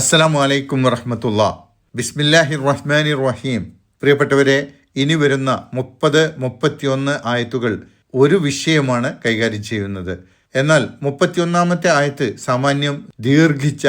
അസ്സലാമു വലൈക്കും വറഹമത്തുള്ള. ബിസ്മില്ലാഹി റഹ്മാനി റഹീം പ്രിയപ്പെട്ടവരെ ഇനി വരുന്ന മുപ്പത് മുപ്പത്തിയൊന്ന് ആയത്തുകൾ ഒരു വിഷയമാണ് കൈകാര്യം ചെയ്യുന്നത്. എന്നാൽ മുപ്പത്തിയൊന്നാമത്തെ ആയത്ത് സാമാന്യം ദീർഘിച്ച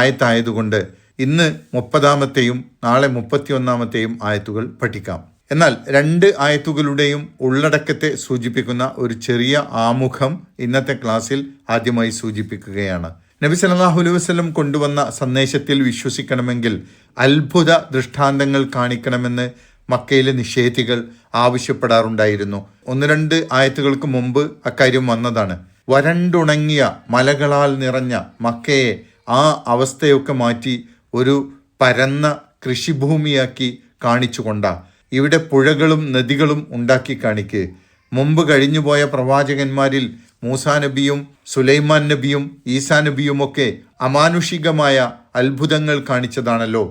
ആയത്തായതുകൊണ്ട് ഇന്ന് മുപ്പതാമത്തെയും നാളെ മുപ്പത്തിയൊന്നാമത്തെയും ആയത്തുകൾ പഠിക്കാം. എന്നാൽ രണ്ട് ആയത്തുകളുടെയും ഉള്ളടക്കത്തെ സൂചിപ്പിക്കുന്ന ഒരു ചെറിയ ആമുഖം ഇന്നത്തെ ക്ലാസ്സിൽ ആദ്യമായി സൂചിപ്പിക്കുകയാണ്. നബി സല്ലല്ലാഹു അലൈഹി വസല്ലം കൊണ്ടുവന്ന സന്ദേശത്തിൽ വിശ്വസിക്കണമെങ്കിൽ അത്ഭുത ദൃഷ്ടാന്തങ്ങൾ കാണിക്കണമെന്ന് മക്കയിലെ നിഷേധികൾ ആവശ്യപ്പെടാറുണ്ടായിരുന്നു. ഒന്ന് രണ്ട് ആയത്തുകൾക്ക് മുമ്പ് അക്കാര്യം വന്നതാണ്. വരണ്ടുണങ്ങിയ മലകളാൽ നിറഞ്ഞ മക്കയെ ആ അവസ്ഥയൊക്കെ മാറ്റി ഒരു പരന്ന കൃഷിഭൂമിയാക്കി കാണിച്ചുകൊണ്ട. ഇവിടെ പുഴകളും നദികളും ഉണ്ടാക്കി കാണിക്ക്. മുമ്പ് കഴിഞ്ഞുപോയ പ്രവാചകന്മാരിൽ മൂസാ നബിയും സുലൈമാൻ നബിയും ഈസാ നബിയുമൊക്കെ അമാനുഷികമായ അത്ഭുതങ്ങൾ കാണിച്ചതാണല്ലോ.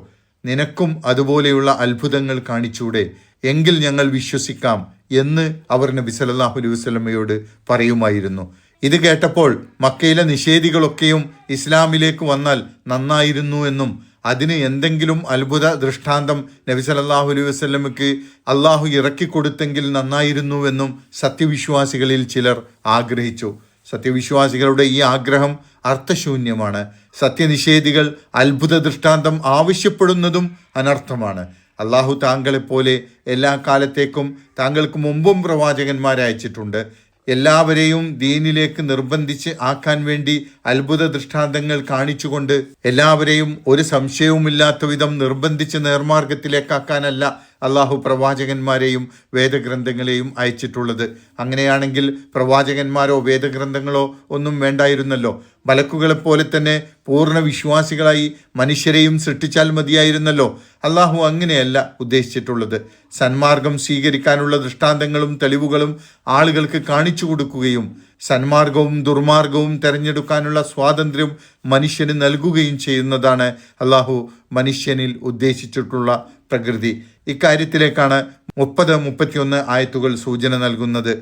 നിനക്കും അതുപോലെയുള്ള അത്ഭുതങ്ങൾ കാണിച്ചൂടെ. എങ്കിൽ ഞങ്ങൾ വിശ്വസിക്കാം എന്ന് അവർ നബി സല്ലല്ലാഹു അലൈഹി വസ്ലമയോട് പറയുമായിരുന്നു. ഇത് കേട്ടപ്പോൾ മക്കയിലെ നിഷേധികളൊക്കെയും ഇസ്ലാമിലേക്ക് വന്നാൽ നന്നായിരുന്നു എന്നും അതിന് എന്തെങ്കിലും അത്ഭുത ദൃഷ്ടാന്തം നബി സല്ലല്ലാഹു അലൈഹി വസല്ലമക്ക് അള്ളാഹു ഇറക്കി കൊടുത്തെങ്കിൽ നന്നായിരുന്നുവെന്നും സത്യവിശ്വാസികളിൽ ചിലർ ആഗ്രഹിച്ചു. സത്യവിശ്വാസികളുടെ ഈ ആഗ്രഹം അർത്ഥശൂന്യമാണ്. സത്യനിഷേധികൾ അത്ഭുത ദൃഷ്ടാന്തം ആവശ്യപ്പെടുന്നതും അനർത്ഥമാണ്. അള്ളാഹു താങ്കളെപ്പോലെ എല്ലാ കാലത്തേക്കും താങ്കൾക്ക് മുമ്പും പ്രവാചകന്മാരെ അയച്ചിട്ടുണ്ട്. എല്ലാവരെയും ദീനിലേക്ക് നിർബന്ധിച്ച് ആക്കാൻ വേണ്ടി അത്ഭുത ദൃഷ്ടാന്തങ്ങൾ കാണിച്ചുകൊണ്ട് എല്ലാവരെയും ഒരു സംശയവുമില്ലാത്ത വിധം നിർബന്ധിച്ച് നേർമാർഗത്തിലേക്കാക്കാനല്ല അള്ളാഹു പ്രവാചകന്മാരെയും വേദഗ്രന്ഥങ്ങളെയും അയച്ചിട്ടുള്ളത്. അങ്ങനെയാണെങ്കിൽ പ്രവാചകന്മാരോ വേദഗ്രന്ഥങ്ങളോ ഒന്നും വേണ്ടായിരുന്നല്ലോ. മലക്കുകളെപ്പോലെ തന്നെ പൂർണ വിശ്വാസികളായി മനുഷ്യരെയും സൃഷ്ടിച്ചാൽ മതിയായിരുന്നല്ലോ. അള്ളാഹു അങ്ങനെയല്ല ഉദ്ദേശിച്ചിട്ടുള്ളത്. സന്മാർഗം സ്വീകരിക്കാനുള്ള ദൃഷ്ടാന്തങ്ങളും തെളിവുകളും ആളുകൾക്ക് കാണിച്ചു കൊടുക്കുകയും സന്മാർഗവും ദുർമാർഗവും തിരഞ്ഞെടുക്കാനുള്ള സ്വാതന്ത്ര്യം മനുഷ്യന് നൽകുകയും ചെയ്യുന്നതാണ് അള്ളാഹു മനുഷ്യനിൽ ഉദ്ദേശിച്ചിട്ടുള്ള പ്രകൃതി ഇക്കാര്യത്തിലേക്കാണ് മുപ്പത് മുപ്പത്തിയൊന്ന് ആയത്തുകൾ സൂചന നൽകുന്നത്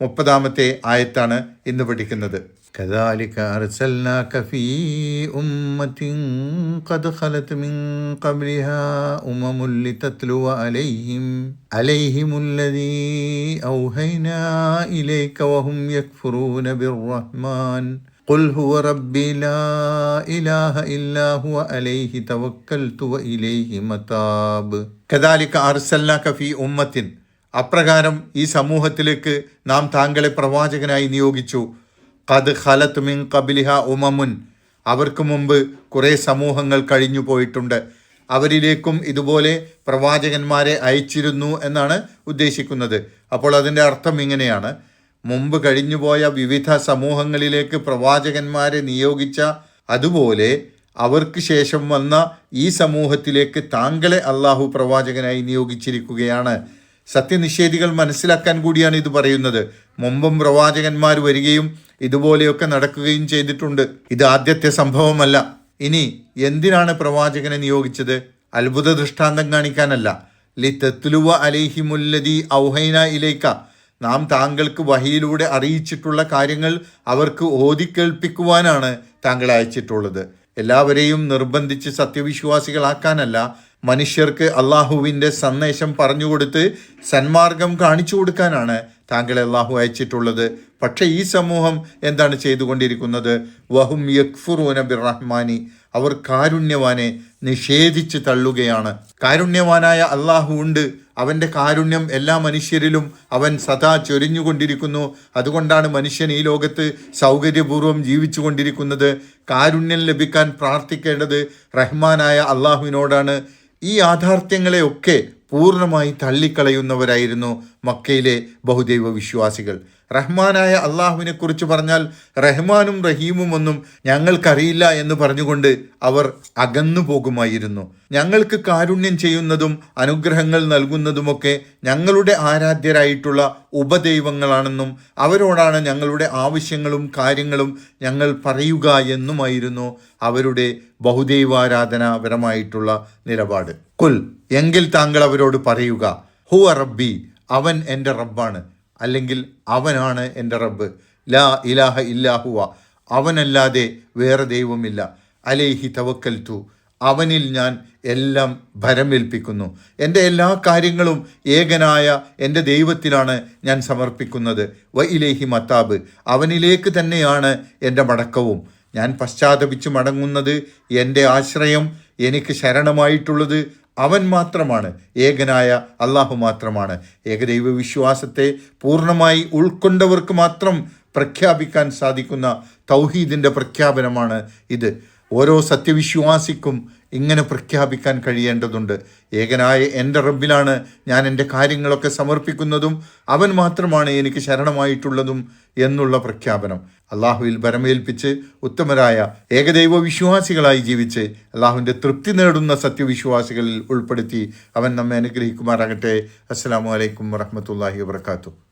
മുപ്പതാമത്തെ ആയത്താണ് ഇന്ന് പഠിക്കുന്നത് كذلك أرسلناك في أمة قد خلت من قبلها أمم لتتلو عليهم عليهم الذي أوهينا إليك وهم يكفرون بالرحمن قل هو ربي لا إله إلا هو عليه توكلت وإليه متاب كذلك أرسلناك في أمة അപ്രകാരം ഈ സമൂഹത്തിലേക്ക് നാം താങ്കളെ പ്രവാചകനായി നിയോഗിച്ചു കത് ഖലത്ത് മിൻ കബിലിഹ ഉമമുൻ അവർക്ക് മുമ്പ് കുറേ സമൂഹങ്ങൾ കഴിഞ്ഞു പോയിട്ടുണ്ട് അവരിലേക്കും ഇതുപോലെ പ്രവാചകന്മാരെ അയച്ചിരുന്നു എന്നാണ് ഉദ്ദേശിക്കുന്നത് അപ്പോൾ അതിൻ്റെ അർത്ഥം ഇങ്ങനെയാണ് മുമ്പ് കഴിഞ്ഞുപോയ വിവിധ സമൂഹങ്ങളിലേക്ക് പ്രവാചകന്മാരെ നിയോഗിച്ച അതുപോലെ അവർക്ക് ശേഷം വന്ന ഈ സമൂഹത്തിലേക്ക് താങ്കളെ അള്ളാഹു പ്രവാചകനായി നിയോഗിച്ചിരിക്കുകയാണ്. സത്യനിഷേധികൾ മനസ്സിലാക്കാൻ കൂടിയാണ് ഇത് പറയുന്നത്. മുമ്പും പ്രവാചകന്മാർ വരികയും ഇതുപോലെയൊക്കെ നടക്കുകയും ചെയ്തിട്ടുണ്ട്. ഇത് ആദ്യത്തെ സംഭവമല്ല. ഇനി എന്തിനാണ് പ്രവാചകനെ നിയോഗിച്ചത്? അത്ഭുത ദൃഷ്ടാന്തം കാണിക്കാനല്ല. ലി തെത്തുലുവ അലിഹിമുല്ലതി ഔഹൈന ഇലേക്ക നാം താങ്കൾക്ക് വഹിയിലൂടെ അറിയിച്ചിട്ടുള്ള കാര്യങ്ങൾ അവർക്ക് ഓതിക്കേൾപ്പിക്കുവാനാണ് താങ്കൾ അയച്ചിട്ടുള്ളത്. എല്ലാവരെയും നിർബന്ധിച്ച് സത്യവിശ്വാസികളാക്കാനല്ല മനുഷ്യർക്ക് അള്ളാഹുവിന്റെ സന്ദേശം പറഞ്ഞുകൊടുത്ത് സന്മാർഗം കാണിച്ചു കൊടുക്കാനാണ് താങ്കളെ അള്ളാഹു അയച്ചിട്ടുള്ളത്. പക്ഷേ ഈ സമൂഹം എന്താണ് ചെയ്തുകൊണ്ടിരിക്കുന്നത്? വഹും യക്ഫുറൂന ബിർ റഹ്മാനി അവർ കാരുണ്യവാനെ നിഷേധിച്ച് തള്ളുകയാണ്. കാരുണ്യവാനായ അള്ളാഹു ഉണ്ട്. അവന്റെ കാരുണ്യം എല്ലാ മനുഷ്യരിലും അവൻ സദാ ചൊരിഞ്ഞുകൊണ്ടിരിക്കുന്നു. അതുകൊണ്ടാണ് മനുഷ്യൻ ഈ ലോകത്ത് സൗകര്യപൂർവം ജീവിച്ചു കൊണ്ടിരിക്കുന്നത് കാരുണ്യം ലഭിക്കാൻ പ്രാർത്ഥിക്കേണ്ടത് റഹ്മാനായ അള്ളാഹുവിനോടാണ്. ഈ യാഥാർത്ഥ്യങ്ങളെയൊക്കെ പൂർണമായി തള്ളിക്കളയുന്നവരായിരുന്നു. മക്കയിലെ ബഹുദൈവ വിശ്വാസികൾ. റഹ്മാനായ അള്ളാഹുവിനെ കുറിച്ച് പറഞ്ഞാൽ റഹ്മാനും റഹീമും ഒന്നും ഞങ്ങൾക്കറിയില്ല എന്ന് പറഞ്ഞുകൊണ്ട് അവർ അകന്നു പോകുമായിരുന്നു. ഞങ്ങൾക്ക് കാരുണ്യം ചെയ്യുന്നതും അനുഗ്രഹങ്ങൾ നൽകുന്നതുമൊക്കെ ഞങ്ങളുടെ ആരാധ്യരായിട്ടുള്ള ഉപദൈവങ്ങളാണെന്നും അവരോടാണ് ഞങ്ങളുടെ ആവശ്യങ്ങളും കാര്യങ്ങളും ഞങ്ങൾ പറയുക എന്നുമായിരുന്നു അവരുടെ ബഹുദൈവാരാധനാപരമായിട്ടുള്ള നിലപാട്. കുൽ എങ്കിൽ താങ്കൾ അവരോട് പറയുക ഹുവ റബ്ബി അവൻ എന്റെ റബ്ബാണ് അല്ലെങ്കിൽ അവനാണ് എന്റെ റബ്ബ്. ലാ ഇലാഹ ഇല്ലാഹുവ അവനല്ലാതെ വേറെ ദൈവമില്ല. അലേഹി തവക്കൽ തു അവനിൽ ഞാൻ എല്ലാം ഭരമേൽപ്പിക്കുന്നു. എന്റെ എല്ലാ കാര്യങ്ങളും ഏകനായ എന്റെ ദൈവത്തിലാണ് ഞാൻ സമർപ്പിക്കുന്നത്. വ ഇലേഹി മത്താബ് അവനിലേക്ക് തന്നെയാണ് എന്റെ മടക്കവും. ഞാൻ പശ്ചാത്തപിച്ച് മടങ്ങുന്നത് എന്റെ ആശ്രയം എനിക്ക് ശരണമായിട്ടുള്ളത് അവൻ മാത്രമാണ്. ഏകനായ അള്ളാഹു മാത്രമാണ്. ഏകദൈവ വിശ്വാസത്തെ പൂർണമായി ഉൾക്കൊണ്ടവർക്ക് മാത്രം പ്രഖ്യാപിക്കാൻ സാധിക്കുന്ന തൗഹീദിന്റെ പ്രഖ്യാപനമാണ് ഇത്. ഓരോ സത്യവിശ്വാസിക്കും ഇങ്ങനെ പ്രഖ്യാപിക്കാൻ കഴിയേണ്ടതുണ്ട്. ഏകനായ എന്റെ റബ്ബിലാണ് ഞാൻ എന്റെ കാര്യങ്ങളൊക്കെ സമർപ്പിക്കുന്നതും അവൻ മാത്രമാണ് എനിക്ക് ശരണമായിട്ടുള്ളതും എന്നുള്ള പ്രഖ്യാപനം. അള്ളാഹുവിൽ ഭരമേൽപ്പിച്ച് ഉത്തമരായ ഏകദൈവ വിശ്വാസികളായി ജീവിച്ച് അള്ളാഹുവിന്റെ തൃപ്തി നേടുന്ന സത്യവിശ്വാസികളിൽ ഉൾപ്പെടുത്തി അവൻ നമ്മെ അനുഗ്രഹിക്കുമാറാകട്ടെ. അസ്സാം വലൈക്കും വറഹമത്തല്ലാഹി വാത്തു